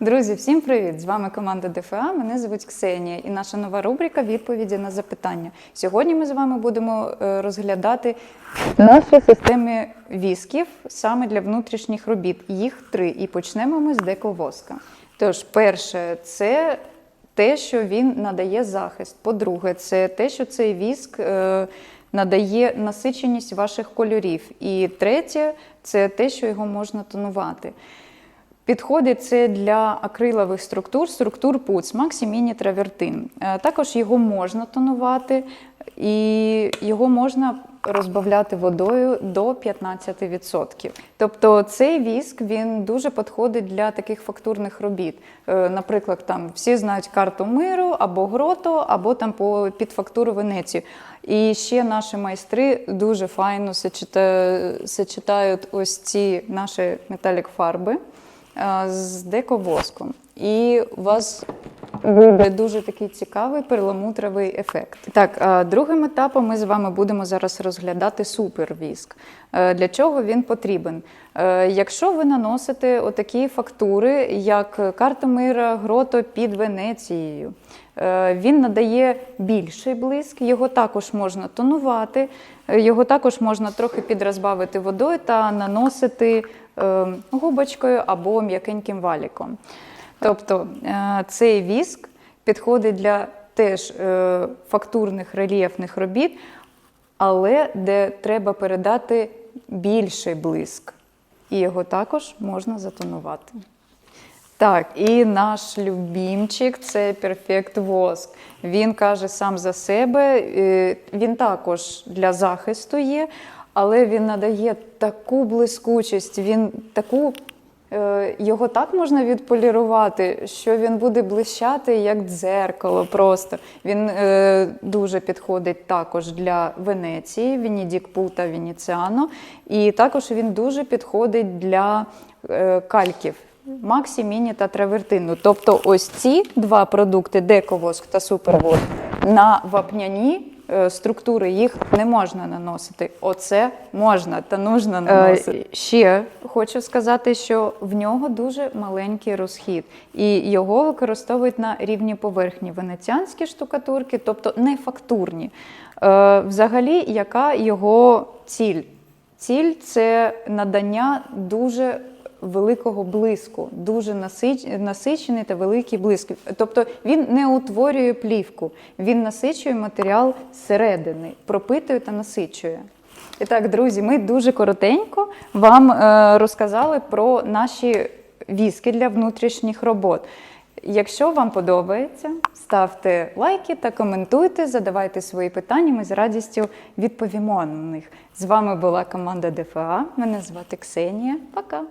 Друзі, всім привіт! З вами команда ДФА. Мене звуть Ксенія і наша нова рубрика Відповіді на запитання. Сьогодні ми з вами будемо е, розглядати наші системи вісків саме для внутрішніх робіт. Їх три. І почнемо ми з дековоска. Тож, перше, це те, що він надає захист. По-друге, це те, що цей віск е, надає насиченість ваших кольорів. І третє, це те, що його можна тонувати. Підходить це для акрилових структур, структур пуц, Максі Міні Травертин. Е, Також його можна тонувати і його можна розбавляти водою до 15%. Тобто цей віск він дуже підходить для таких фактурних робіт. Е, Наприклад, там всі знають карту миру або грото, або там по під фактуру Венецію. І ще наші майстри дуже файно сочета- сочетають ось ці наші металік фарби з дековоском. І у вас буде дуже такий цікавий перламутровий ефект. Так, е, другим етапом ми з вами будемо зараз розглядати супервіск. Е, Для чого він потрібен? Е, Якщо ви наносите отакі фактури, як карта мира, грото під Венецією, е, він надає більший блиск, його також можна тонувати, е, його також можна трохи підрозбавити водою та наносити е, губочкою або м'якеньким валіком. Тобто е, цей віск підходить для теж е, фактурних рельєфних робіт, але де треба передати більший блиск. І його також можна затонувати. Так, і наш любімчик це Perfect Воск. Він каже сам за себе, е, він також для захисту є, але він надає таку блискучість, він таку. е, Його так можна відполірувати, що він буде блищати як дзеркало. Просто він е, дуже підходить також для Венеції, Венедік Пута, Венеціано, і також він дуже підходить для е, кальків. Максі, Міні та Травертину. Тобто ось ці два продукти Дековоск та Супервоск на вапняні структури їх не можна наносити. Оце можна та нужно наносити. ще хочу сказати, що в нього дуже маленький розхід, і його використовують на рівні поверхні венеціанські штукатурки, тобто не фактурні. Е, взагалі, яка його ціль? Ціль це надання дуже великого блиску, дуже насичений та великий блиск. Тобто він не утворює плівку, він насичує матеріал зсередини, пропитує та насичує. І так, друзі, ми дуже коротенько вам е, розказали про наші віски для внутрішніх робот. Якщо вам подобається, ставте лайки та коментуйте, задавайте свої питання. Ми з радістю відповімо на них. З вами була команда ДФА. Мене звати Ксенія. Пока.